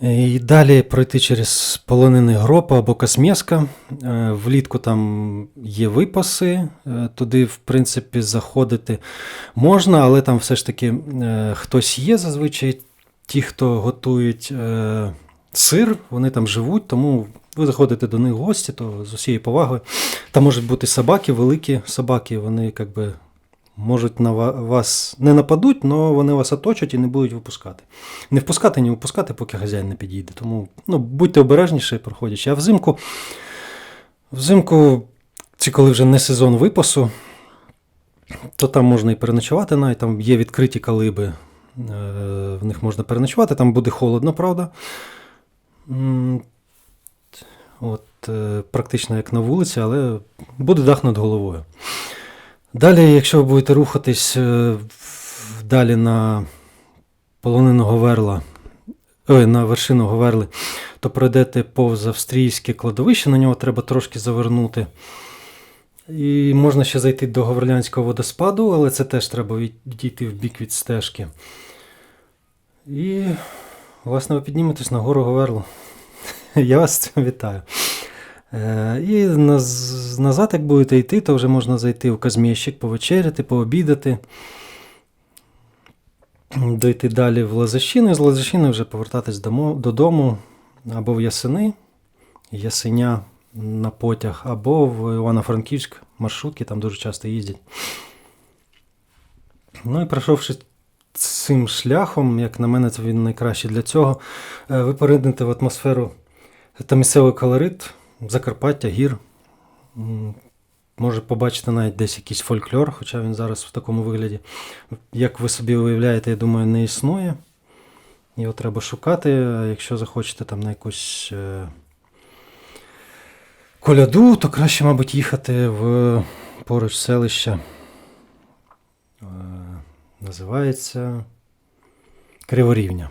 І далі пройти через полонений гроб або Космєска. Е, Влітку там є випаси, е, туди, в принципі, заходити можна, але там все ж таки е, хтось є зазвичай. Ті, хто готують е, сир, вони там живуть, тому ви заходите до них в гості, то з усією повагою. Там можуть бути собаки, великі собаки, вони як би можуть на вас не нападуть, але вони вас оточать і не будуть випускати. Не впускати, не випускати, поки хазяїн не підійде. Тому ну, будьте обережніші, проходячи. А взимку, взимку, це коли вже не сезон випасу, то там можна і переночувати навіть, там є відкриті калиби. е, В них можна переночувати, там буде холодно, правда. От, е, практично як на вулиці, але буде дах над головою. Далі, якщо ви будете рухатись е, далі на полонину Говерла, на вершину Говерли, то пройдете повз австрійське кладовище, на нього треба трошки завернути. І можна ще зайти до Говерлянського водоспаду, але це теж треба відійти в бік від стежки. І, власне, ви підніметесь на гору Говерлу. Я вас з цим вітаю. Е, І наз- назад, як будете йти, то вже можна зайти в Казміщик, повечеряти, пообідати. Дойти далі в Лазащину, і з Лазащини вже повертатись додому або в Ясини, Ясеня на потяг, або в Івано-Франківськ маршрутки, там дуже часто їздять. Ну і пройшовши цим шляхом, як на мене, це він найкращий для цього, е, ви поринете в атмосферу та місцевий колорит, Закарпаття, гір. Може побачити навіть десь якийсь фольклор, хоча він зараз в такому вигляді. Як ви собі уявляєте, я думаю, не існує. Його треба шукати. Якщо захочете там на якусь е, коляду, то краще, мабуть, їхати в поруч селища. Е, називається Криворівня.